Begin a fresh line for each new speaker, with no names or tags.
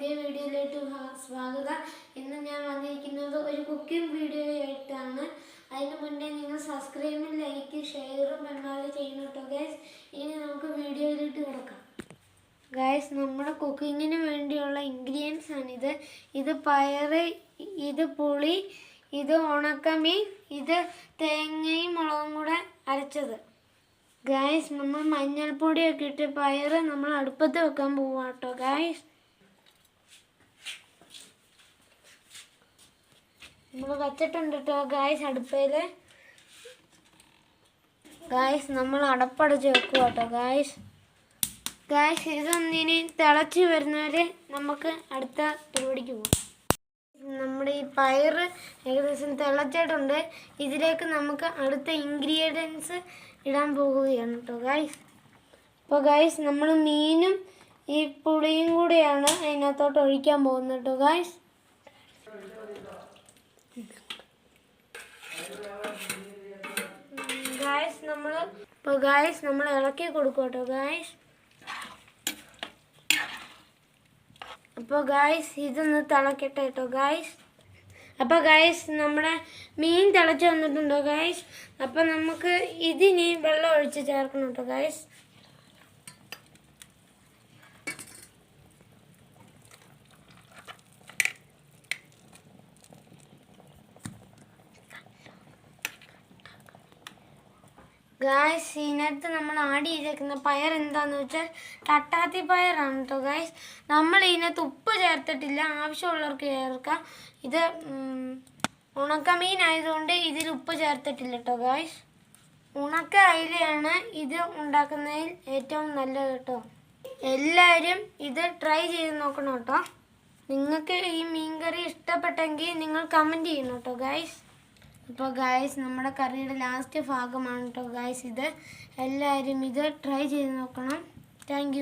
പുതിയ വീഡിയോയിലേക്ക് സ്വാഗതം. ഇന്ന് ഞാൻ വന്നിരിക്കുന്നത് ഒരു കുക്കിംഗ് വീഡിയോ ആയിട്ടാണ് അതിന് മുന്നേ നിങ്ങൾ സബ്സ്ക്രൈബും ലൈക്ക് ഷെയറും പെണ്ണാതെ ചെയ്യണം കേട്ടോ ഗൈസ് ഇനി നമുക്ക് വീഡിയോയിലേക്ക് കിടക്കാം. ഗൈസ് നമ്മുടെ കുക്കിങ്ങിന് വേണ്ടിയുള്ള ഇൻഗ്രീഡിയൻസ് ആണിത്. ഇത് പയറ് ഇത് പുളി ഇത് ഉണക്കമീൻ ഇത് തേങ്ങയും മുളകും കൂടെ അരച്ചത്. ഗായ്സ് നമ്മൾ മഞ്ഞൾപ്പൊടിയൊക്കെ ഇട്ട് പയറ് നമ്മൾ അടുപ്പത്ത് വെക്കാൻ പോവാട്ടോ ഗായ്സ് നമ്മൾ വെച്ചിട്ടുണ്ട് കേട്ടോ ഗായ്സ് അടുപ്പയിൽ ഗായ്സ് നമ്മൾ അടപ്പടച്ച് വെക്കുക കേട്ടോ ഗായ്സ് ഗായ്സ് ഇതൊന്നിനി തിളച്ച് വരുന്നവരെ നമുക്ക് അടുത്ത പരിപാടിക്ക് പോകാം നമ്മുടെ ഈ പയറ് ഏകദേശം തിളച്ചിട്ടുണ്ട്. ഇതിലേക്ക് നമുക്ക് അടുത്ത ഇൻഗ്രീഡിയൻസ് ഇടാൻ പോകുകയാണ് കേട്ടോ ഗായ്സ് അപ്പോൾ ഗായ്സ് നമ്മൾ മീനും ഈ പുളിയും കൂടിയാണ് അതിനകത്തോട്ട് ഒഴിക്കാൻ പോകുന്നത് കേട്ടോ ഗായ്സ് ഇപ്പോൾ ഗായ്സ് നമ്മൾ ഇളക്കി കൊടുക്കും കേട്ടോ ഗായ്സ് അപ്പോൾ ഗായ്സ് ഇതൊന്ന് തിളക്കട്ടെ കേട്ടോ ഗായ്സ് അപ്പോൾ ഗായ്സ് നമ്മുടെ മീൻ തിളച്ച് വന്നിട്ടുണ്ടോ ഗായ്സ് അപ്പോൾ നമുക്ക് ഇതിനി വെള്ളം ഒഴിച്ച് ചേർക്കണം കേട്ടോ ഗായ്സ് ഗായ്സ് ഇതിനകത്ത് നമ്മൾ ആഡ് ചെയ്തേക്കുന്ന പയർ എന്താന്ന് വെച്ചാൽ തട്ടാത്തി പയറാണ് കേട്ടോ ഗായ്സ് നമ്മൾ ഇതിനകത്ത് ഉപ്പ് ചേർത്തിട്ടില്ല ആവശ്യമുള്ളവർക്ക് ചേർക്കാം. ഇത് ഉണക്കമീൻ ആയതുകൊണ്ട് ഇതിൽ ഉപ്പ് ചേർത്തിട്ടില്ല കേട്ടോ ഗായ്സ് ഉണക്ക അയിലയാണ് ഇത് ഉണ്ടാക്കുന്നതിൽ ഏറ്റവും നല്ലത് കേട്ടോ എല്ലാവരും ഇത് ട്രൈ ചെയ്ത് നോക്കണം കേട്ടോ നിങ്ങൾക്ക് ഈ മീൻകറി ഇഷ്ടപ്പെട്ടെങ്കിൽ നിങ്ങൾ കമന്റ് ചെയ്യണം കേട്ടോ ഗായ്സ് അപ്പോൾ ഗായ്സ് നമ്മുടെ കറിയുടെ ലാസ്റ്റ് ഭാഗമാണ് കേട്ടോ ഗായ്സ് ഇത്. എല്ലാവരും ഇത് ട്രൈ ചെയ്ത് നോക്കണം. താങ്ക്